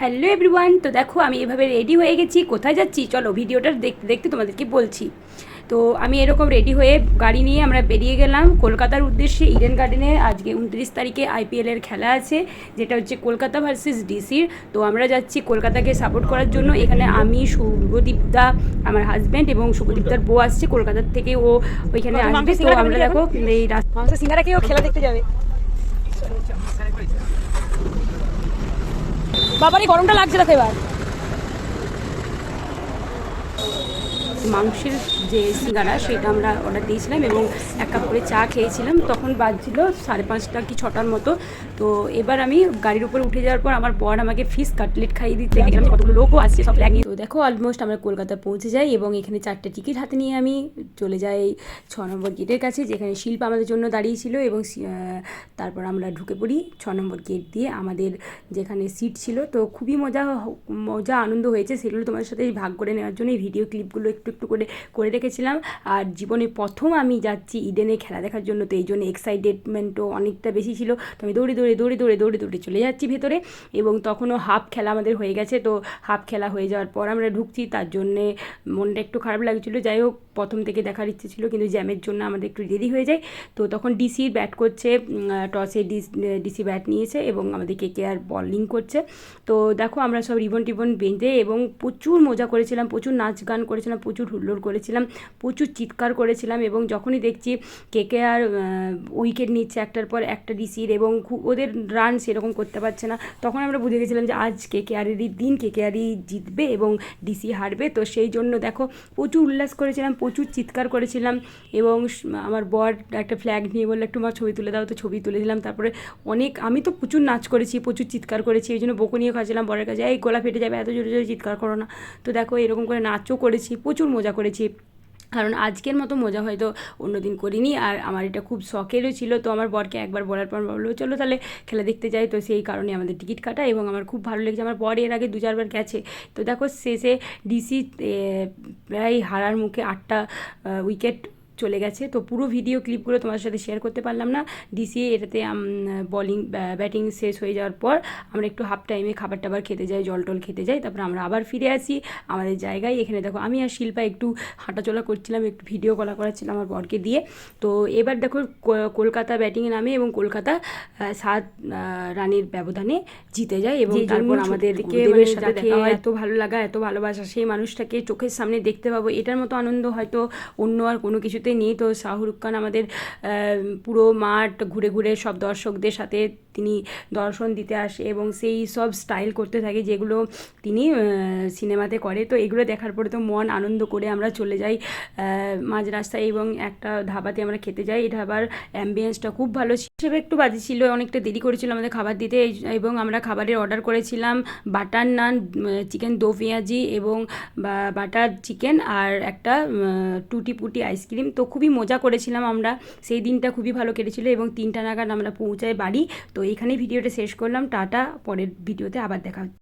Hello everyone তো দেখো আমি এভাবে রেডি হয়ে গেছি। কোথায় যাচ্ছি? চলো ভিডিওটা দেখতে দেখতে তোমাদেরকে বলছি। তো আমি এরকম রেডি হয়ে গাড়ি নিয়ে আমরা বেরিয়ে গেলাম। কলকাতার উদ্দেশ্যে ইডেন গার্ডেনে আজকে উনত্রিশ তারিখে আইপিএলের খেলা আছে যেটা হচ্ছে কলকাতা ভার্সেস ডিসির। তো আমরা যাচ্ছি কলকাতাকে সাপোর্ট করার জন্য। এখানে আমি শুভদীপ দা আমার হাজব্যান্ড এবং শুভদীপদার বউ আসছে। কলকাতার থেকে ও ওইখানে আসবে। তো আমরা দেখো এই রাস্তা খেলা দেখতে যাবে। বাবারই গরমটা লাগছে দেখো এবার। মাংসের যে সিঙ্গারা সেটা আমরা অর্ডার দিয়েছিলাম এবং এক কাপ করে চা খেয়েছিলাম। তখন বাজছিল সাড়ে পাঁচটা কি ছটার মতো। তো এবার আমি গাড়ির উপরে উঠে যাওয়ার পর আমার বর আমাকে ফিশ কাটলেট খাইয়ে দিতে গেলাম কতগুলো লোকও আসছে সব ফ্ল্যাগ নিয়ে তো দেখো অলমোস্ট আমরা কলকাতা পৌঁছে যাই এবং এখানে চারটে টিকিট হাতে নিয়ে আমি চলে যাই ছ নম্বর গেটের কাছে, যেখানে শিল্প আমাদের জন্য দাঁড়িয়েছিল এবং তারপর আমরা ঢুকে পড়ি ছ নম্বর গেট দিয়ে। আমাদের যেখানে সিট ছিল। তো খুবই মজা মজা আনন্দ হয়েছে। সেগুলো তোমাদের সাথে ভাগ করে নেওয়ার জন্য এই ভিডিও ক্লিপগুলো একটু একটু করে করে রেখেছিলাম। আর জীবনে প্রথম আমি যাচ্ছি ইডেনে খেলা দেখার জন্য, তো এই জন্য এক্সাইটেডমেন্টও অনেকটা বেশি ছিল। তো আমি দৌড়ে দৌড়ে দৌড়ে দৌড়ে দৌড়ে দৌড়ে চলে যাচ্ছি ভেতরে এবং তখনও হাফ খেলা আমাদের হয়ে গেছে। তো হাফ খেলা হয়ে যাওয়ার পর আমরা ঢুকছি, তার জন্যে মনটা একটু খারাপ লাগছিল। যাই হোক, প্রথম থেকে দেখার ইচ্ছে ছিল, কিন্তু জ্যামের জন্য আমাদের একটু দেরি হয়ে যায়। তো তখন ডিসি ব্যাট করছে টসে ডিসি ব্যাট নিয়েছে এবং আমাদের কে কে আর বলিং করছে। তো দেখো, আমরা সব রিবন টিবন বেঁধে এবং প্রচুর মজা করেছিলাম, প্রচুর নাচ গান করেছিলাম, প্রচুর হুল্লোড় করেছিলাম, প্রচুর চিৎকার করেছিলাম এবং যখনই দেখছি কে কে আর উইকেট নিচ্ছে একটার পর একটা ডিসির এবং খুব ওদের রান সেরকম করতে পারছে না, তখন আমরা বুঝে গেছিলাম যে আজ কে কে আরেরই দিন কে কে আরই জিতবে এবং ডিসি হারবে। তো সেই জন্য দেখো, প্রচুর উল্লাস করেছিলাম, প্রচুর চিৎকার করেছিলাম এবং আমার বর একটা ফ্ল্যাগ নিয়ে বলল, একটু আমার ছবি তুলে দাও। তো ছবি তুলে দিলাম। তারপরে অনেক, আমি তো প্রচুর নাচ করেছি, প্রচুর চিৎকার করেছি, এই জন্য বকুনিও খাচ্ছিলাম বরের কাছে, এই, গলা ফেটে যাবে, এত জোরে জোরে চিৎকার করো না। তো দেখো, এরকম করে নাচও করেছি, প্রচুর মজা করেছি। কারণ আজকের মতো মজা হয়তো অন্যদিন করিনি আর আমার এটা খুব শখেরও ছিল। তো আমার বরকে একবার বলার পর বলল, চলো তাহলে খেলা দেখতে যাই। তো সেই কারণে আমাদের টিকিট কাটা এবং আমার খুব ভালো লেগেছে। আমার বর এর আগে দু চারবার গেছে। তো দেখো শেষে ডিসি প্রায় হারার মুখে আটটা উইকেট চলে গেছে। তো পুরো ভিডিও ক্লিপগুলো তোমার সাথে শেয়ার করতে পারলাম না। ডিসি এটাতে বলিং ব্যাটিং শেষ হয়ে যাওয়ার পর আমরা একটু হাফ টাইমে খাবার টাবার খেতে যাই জল টল খেতে যাই তারপর আমরা আবার ফিরে আসি আমাদের জায়গায়। এখানে দেখো আমি আর শিল্পা একটু হাঁটাচলা করছিলাম একটু ভিডিও কলা করাচ্ছিলাম আমার বরকে দিয়ে। তো এবার দেখো কলকাতা ব্যাটিংয়ে নামে এবং কলকাতা সাত রানের ব্যবধানে জিতে যায় এবং তারপর ছোট আমাদের থেকে মানে সাথে দেখা হয়। এত ভালো লাগা এত ভালোবাসা সেই মানুষটাকে চোখের সামনে দেখতে পাবো এটার মতো আনন্দ হয়তো অন্য আর কোনো কিছুতে নেই তো শাহরুখ খান আমাদের পুরো মাঠ ঘুরে ঘুরে সব দর্শকদের সাথে তিনি দর্শন দিতে আসে এবং সেই সব স্টাইল করতে থাকে যেগুলো তিনি সিনেমাতে করে। তো এগুলো দেখার পরে তো মন আনন্দ করে আমরা চলে যাই মাঝ রাস্তায় এবং একটা ধাবাতে আমরা খেতে যাই। এই ধাবার অ্যাম্বিয়েন্সটা খুব ভালো। হিসেবে একটু বাজে ছিল, অনেকটা দেরি করেছিল আমাদের খাবার দিতে। এবং আমরা খাবারের অর্ডার করেছিলাম বাটার নান চিকেন দো পেঁয়াজি এবং বাটার চিকেন আর একটা টুটি পুটি আইসক্রিম তো খুবই মজা করেছিলাম আমরা। সেই দিনটা খুবই ভালো কেটেছিল এবং তিনটা নাগাদ আমরা পৌঁছাই বাড়ি। তো এইখানেই ভিডিওটা শেষ করলাম টাটা পরের ভিডিওতে আবার দেখা